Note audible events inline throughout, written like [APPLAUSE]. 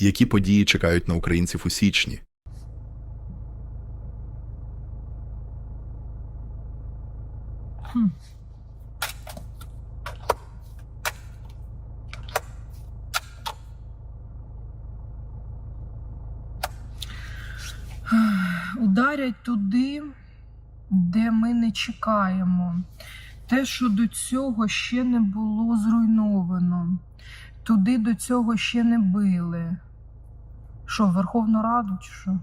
Які події чекають на українців у січні? Ударять туди, де ми не чекаємо. Те, що до цього ще не було зруйновано, туди до цього ще не били. Що, в Верховну Раду чи що?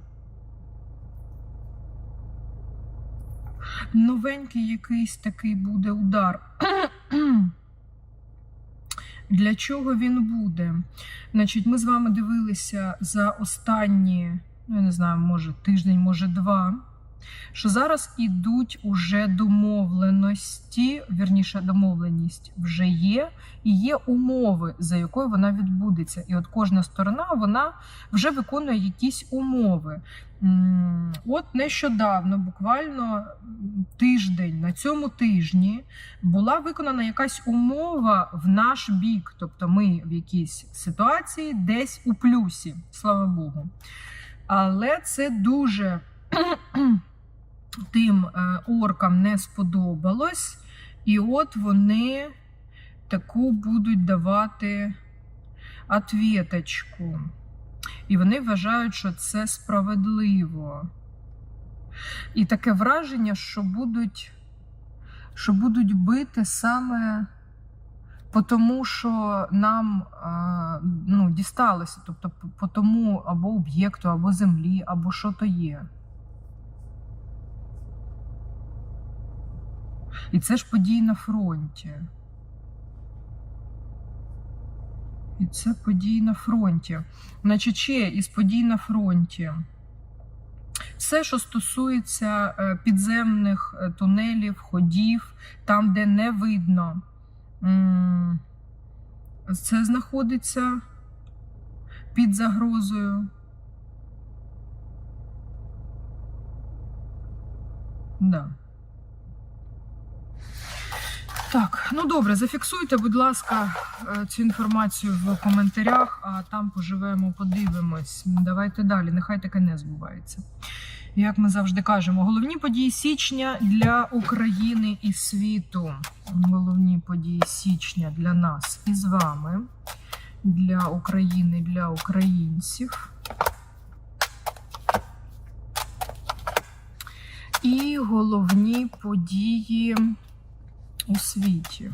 Новенький якийсь такий буде удар. [CLEARS THROAT] Для чого він буде? Значить, ми з вами дивилися за останні, ну я не знаю, може тиждень, може два. Що зараз ідуть уже домовленості, вірніше, домовленість вже є, і є умови, за якою вона відбудеться. І от кожна сторона вона вже виконує якісь умови. От нещодавно, буквально тиждень, на цьому тижні була виконана якась умова в наш бік. Тобто ми в якійсь ситуації десь у плюсі, слава Богу. Але це дуже тим е, оркам не сподобалось, і от вони таку будуть давати отвіточку. І вони вважають, що це справедливо. І таке враження, що будуть, що будуть бити саме по тому, що нам ну, дісталося, тобто по тому або об'єкту, або землі, або що то є. І це ж події на фронті. І це події на фронті. Значить, ще із подій на фронті. Все, що стосується е, підземних е, тунелів, ходів, там, де не видно, це знаходиться під загрозою. Да. Так, ну добре, зафіксуйте, будь ласка, е, цю інформацію в коментарях, а там поживемо, подивимось. Давайте далі, нехай таке не збувається. Як ми завжди кажемо, головні події січня для України і світу. Головні події січня для нас і з вами, для України, для українців. І головні події у світі.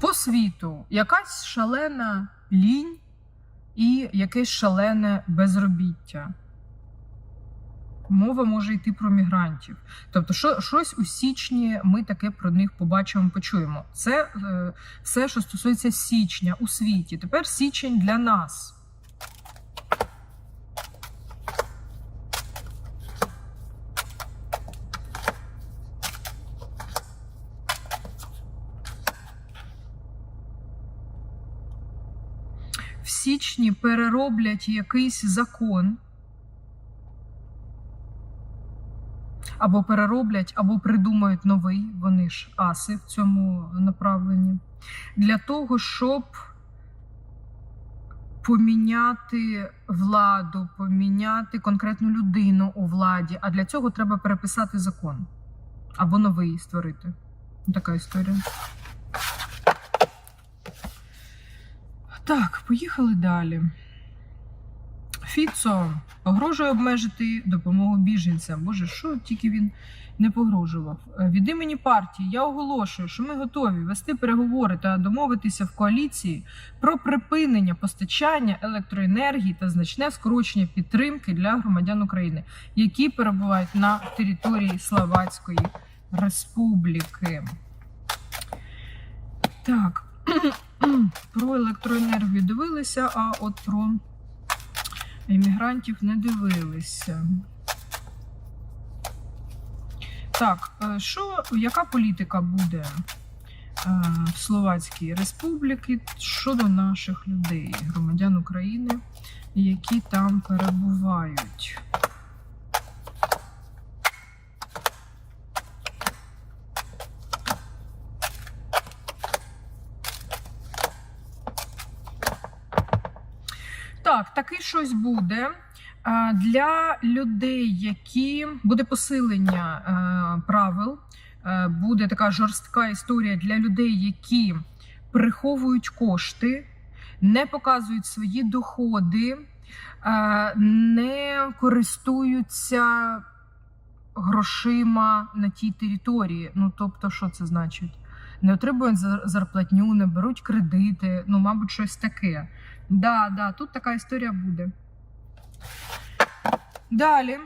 По світу якась шалена лінь і якесь шалене безробіття. Мова може йти про мігрантів. Тобто, що, щось у січні ми таке про них побачимо, почуємо. Це е, все, що стосується січня у світі. Тепер січень для нас. В січні перероблять якийсь закон. Або перероблять, або придумають новий, вони ж аси в цьому направленні. Для того, щоб поміняти владу, поміняти конкретну людину у владі. А для цього треба переписати закон або новий створити. Така історія. Так, поїхали далі. Фіцо погрожує обмежити допомогу біженцям. Боже, що тільки він не погрожував. Е, Від імені партії я оголошую, що ми готові вести переговори та домовитися в коаліції про припинення постачання електроенергії та значне скорочення підтримки для громадян України, які перебувають на території Словацької Республіки. Так, [CLEARS THROAT] про електроенергію дивилися, а от про іммігрантів не дивилися. Так, е, що, яка політика буде е, в Словацькій Республіці щодо наших людей, громадян України, які там перебувають? Так, таки щось буде. Е, Для людей, які буде посилення е, правил, е, буде така жорстка історія для людей, які приховують кошти, не показують свої доходи, не користуються грошима на тій території. Ну, тобто, що це значить? Не отримують зар- зарплатню, не беруть кредити, ну, мабуть, щось таке. Да, да, тут така історія буде. Далі.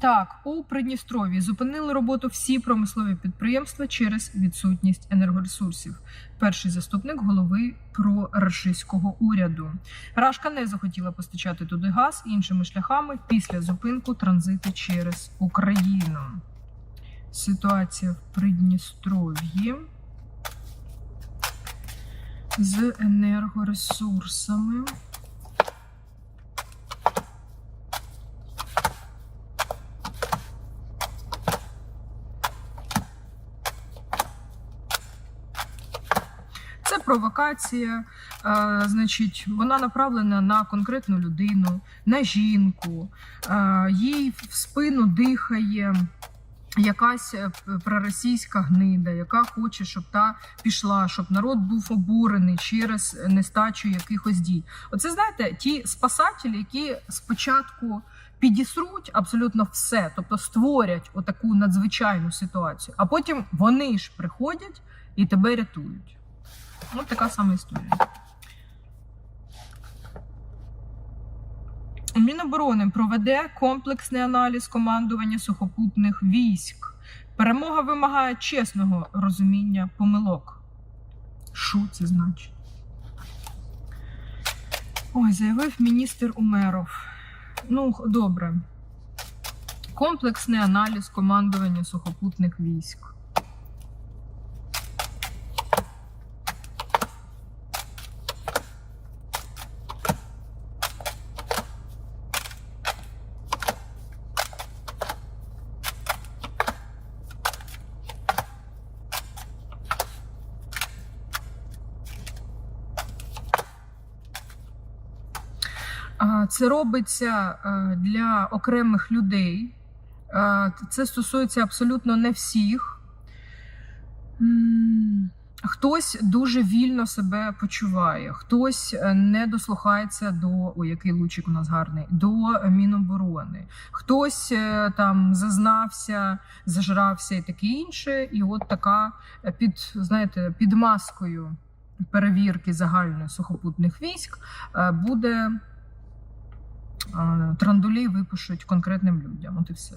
Так, у Придністров'ї зупинили роботу всі промислові підприємства через відсутність енергоресурсів. Перший заступник голови прорашистського уряду. Рашка не захотіла постачати туди газ іншими шляхами після зупинку транзиту через Україну. Ситуація в Придністров'ї з енергоресурсами. Це провокація, е, значить, вона направлена на конкретну людину, на жінку. Е, їй в спину дихає якась е, проросійська гнида, яка хоче, щоб та пішла, щоб народ був обурений через нестачу якихось дій. Оце знаєте, ті спасателі, які спочатку підісруть абсолютно все, тобто створять отаку надзвичайну ситуацію, а потім вони ж приходять і тебе рятують. Ось така сама історія. Міноборони проведе комплексний аналіз командування сухопутних військ. Перемога вимагає чесного розуміння помилок. Що це значить? Ой, заявив міністр Умеров. Ну, добре. Комплексний аналіз командування сухопутних військ. Це робиться е, для окремих людей. Е, Це стосується абсолютно не всіх. Хтось дуже вільно себе почуває, хтось е, не дослухається до ой, який лучик у нас гарний, до Міноборони, хтось там зазнався, зажрався і таке інше. І от така під знаєте, під маскою перевірки загальної сухопутних військ буде е, трандулі випишуть конкретним людям. От і все.